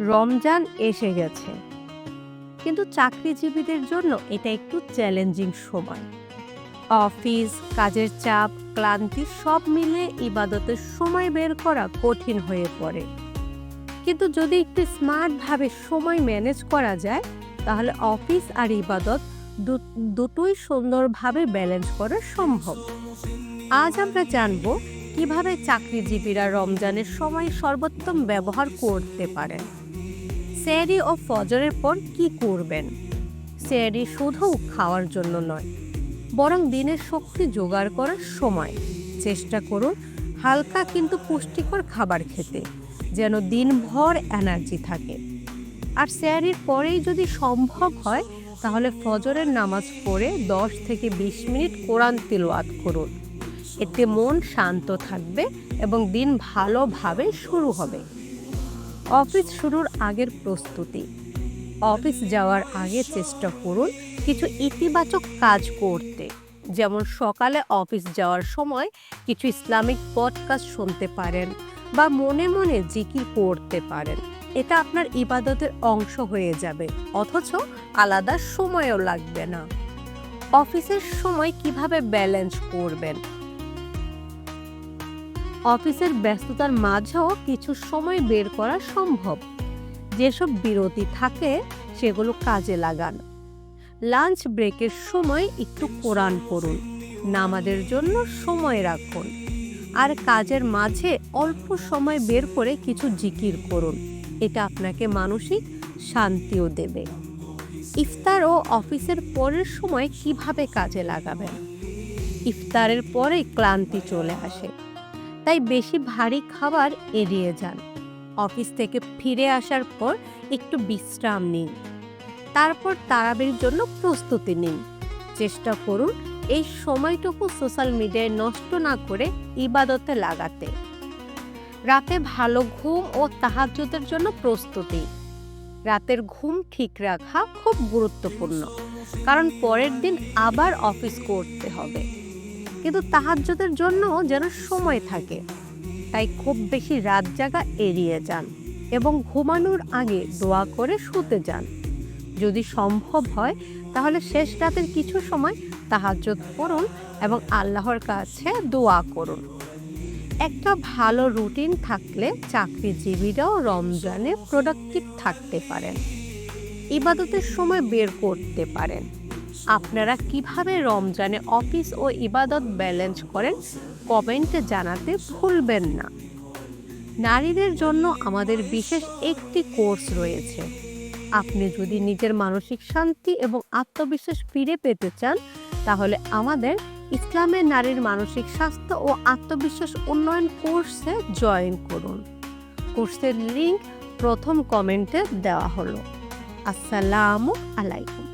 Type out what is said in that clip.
রমজান এসে গেছে। কিন্তু চাকরিজীবীদের জন্য এটা একটু চ্যালেঞ্জিং সময়। অফিস, কাজের চাপ, ক্লান্তি সব মিলে ইবাদতের সময় বের করা কঠিন হয়ে পড়ে। কিন্তু যদি একটু স্মার্টভাবে সময় ম্যানেজ করা যায়, তাহলে অফিস আর ইবাদত দুটোই সুন্দরভাবে ব্যালেন্স করা সম্ভব। আজ আমরা জানব কীভাবে চাকরিজীবীরা রমজানের সময় সর্বোত্তম ব্যবহার করতে পারেন। স্যারি ও ফজরের পর কি করবেন? স্যারি শুধু খাওয়ার জন্য নয়, বরং দিনের শক্তি জোগাড় করার সময়। চেষ্টা করুন হালকা কিন্তু পুষ্টিকর খাবার খেতে, যেন দিনভর এনার্জি থাকে। আর স্যারির পরেই যদি সম্ভব হয়, তাহলে ফজরের নামাজ পড়ে দশ থেকে বিশ মিনিট কোরআন তিলওয়াত করুন। এতে মন শান্ত থাকবে এবং দিন ভালোভাবে শুরু হবে। অফিস শুরুর আগের প্রস্তুতি। অফিস যাওয়ার আগে চেষ্টা করুন কিছু ইতিবাচক কাজ করতে। যেমন সকালে অফিস যাওয়ার সময় কিছু ইসলামিক পডকাস্ট শুনতে পারেন বা মনে মনে জিকির করতে পারেন। এটা আপনার ইবাদতের অংশ হয়ে যাবে, অথচ আলাদা সময়ও লাগবে না। অফিসের সময় কীভাবে ব্যালেন্স করবেন? অফিসের ব্যস্ততার মাঝেও কিছু সময় বের করা সম্ভব। যেসব বিরতি থাকে, সেগুলো কাজে লাগান। লাঞ্চ ব্রেকের সময় একটু কোরআন পড়ুন, নামাজের জন্য সময় রাখুন, আর কাজের মাঝে অল্প সময় বের করে কিছু জিকির করুন, এটা আপনাকে মানসিক শান্তিও দেবে। ইফতার ও অফিসের পরের সময় কীভাবে কাজে লাগাবেন? ইফতারের পরে ক্লান্তি চলে আসে তাই বেশি ভারী খাবার এড়িয়ে যান। অফিস থেকে ফিরে আসার পর একটু বিশ্রাম নিন। তারপর তারাবির জন্য প্রস্তুতি নিন। চেষ্টা করুন এই সময়টুকু সোশ্যাল মিডিয়ায় নষ্ট না করে ইবাদতে লাগাতে। রাতে ভালো ঘুম ও তাহাজ্জুদের জন্য প্রস্তুতি। রাতের ঘুম ঠিক রাখা খুব গুরুত্বপূর্ণ। কারণ পরের দিন আবার অফিস করতে হবে। কিন্তু তাহাজ্জুদের জন্য যেন সময় থাকে। তাই খুব বেশি রাত জাগা এড়িয়ে যান এবং ঘুমানোর আগে দোয়া করে শুতে যান। যদি সম্ভব হয়, তাহলে শেষ রাতের কিছু সময় তাহাজ্জুদ করুন এবং আল্লাহর কাছে দোয়া করুন। একটা ভালো রুটিন থাকলে চাকরিজীবীরাও রমজানে প্রোডাক্টিভ থাকতে পারেন। ইবাদতের সময় বের করতে পারেন। আপনারা কীভাবে রমজানে অফিস ও ইবাদত ব্যালেন্স করেন, কমেন্টে জানাতে ভুলবেন না। নারীদের জন্য আমাদের বিশেষ একটি কোর্স রয়েছে। আপনি যদি নিজের মানসিক শান্তি এবং আত্মবিশ্বাস ফিরে পেতে চান, তাহলে আমাদের ইসলামের নারীর মানসিক স্বাস্থ্য ও আত্মবিশ্বাস উন্নয়ন কোর্সে জয়েন করুন। কোর্সের লিঙ্ক প্রথম কমেন্টে দেওয়া হলো। আসসালামু আলাইকুম।